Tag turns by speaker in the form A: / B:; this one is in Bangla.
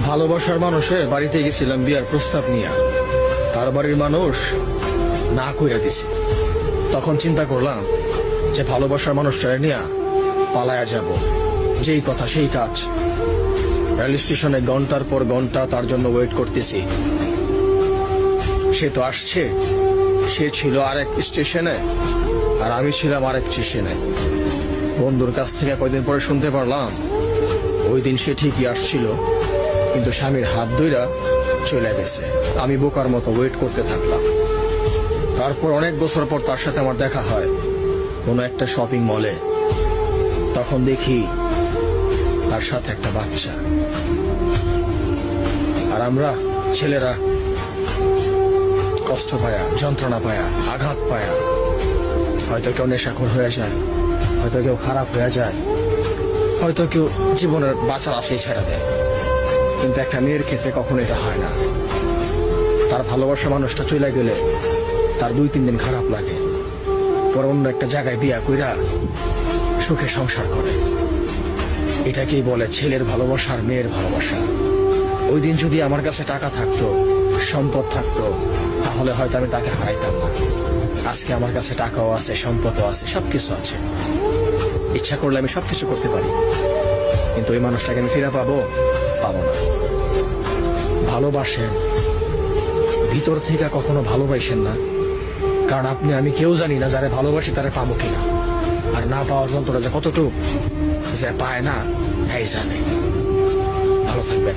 A: ভালোবাসার মানুষের বাড়িতে গেছিলাম বিয়ার প্রস্তাব নিয়ে। তার বাড়ির মানুষ না কইরা দিছে। তখন চিন্তা করলাম যে ভালোবাসার মানুষটা নিয়ে পালায়া যাব। যেই কথা সেই কাজ। রেল স্টেশনে ঘণ্টার পর ঘণ্টা তার জন্য ওয়েট করতেছি। সে তো আসছে। সে ছিল আরেক স্টেশনে আর আমি ছিলাম আরেক স্টেশনে। বন্ধুর কাছ থেকে কয়দিন পরে শুনতে পারলাম, ওই দিন সে ঠিকই আসছিল। কিন্তু স্বামীর হাত ধইরা চলে গেছে। আমি বোকার মতো ওয়েট করতে থাকলাম। তারপর অনেক বছর পর তার সাথে আমার দেখা হয়। কোনো একটা শপিং মলে তখন দেখি তার সাথে একটা বাচ্চা। আর আমরা ছেলেরা কষ্ট পায়া, যন্ত্রণা পায়া, আঘাত পায়া। হয়তো কেউ নেশাখোর হয়ে যায়, হয়তো কেউ খারাপ হয়ে যায়, হয়তো কেউ জীবনের বাঁচার আশাই ছেড়ে দেয়। কিন্তু একটা মেয়ের ক্ষেত্রে কখনো এটা হয় না। তার ভালোবাসা মানুষটা চলে গেলে তার দুই তিন দিন খারাপ লাগে। পর অন্য একটা জায়গায় বিয়া কইরা সুখে সংসার করে। এটাকেই বলে ছেলের ভালোবাসা আর মেয়ের ভালোবাসা। ওই দিন যদি আমার কাছে টাকা থাকতো, সম্পদ থাকতো, তাহলে হয়তো আমি তাকে হারাইতাম না। আজকে আমার কাছে টাকাও আছে, সম্পদও আছে, সবকিছু আছে। ইচ্ছা করলে আমি সবকিছু করতে পারি। কিন্তু ওই মানুষটাকে আমি ফিরে পাবো? পাবো না। ভালোবাসেন। ভিতর থেকে কখনো ভালোবাসেন না। কারণ আপনি, আমি কেউ জানি না যারা ভালোবাসি তারা পাবো কিনা। আর না পাওয়ার যন্ত্রটা যে কতটুকু যে পায় না এই জানে। ভালো থাকবেন।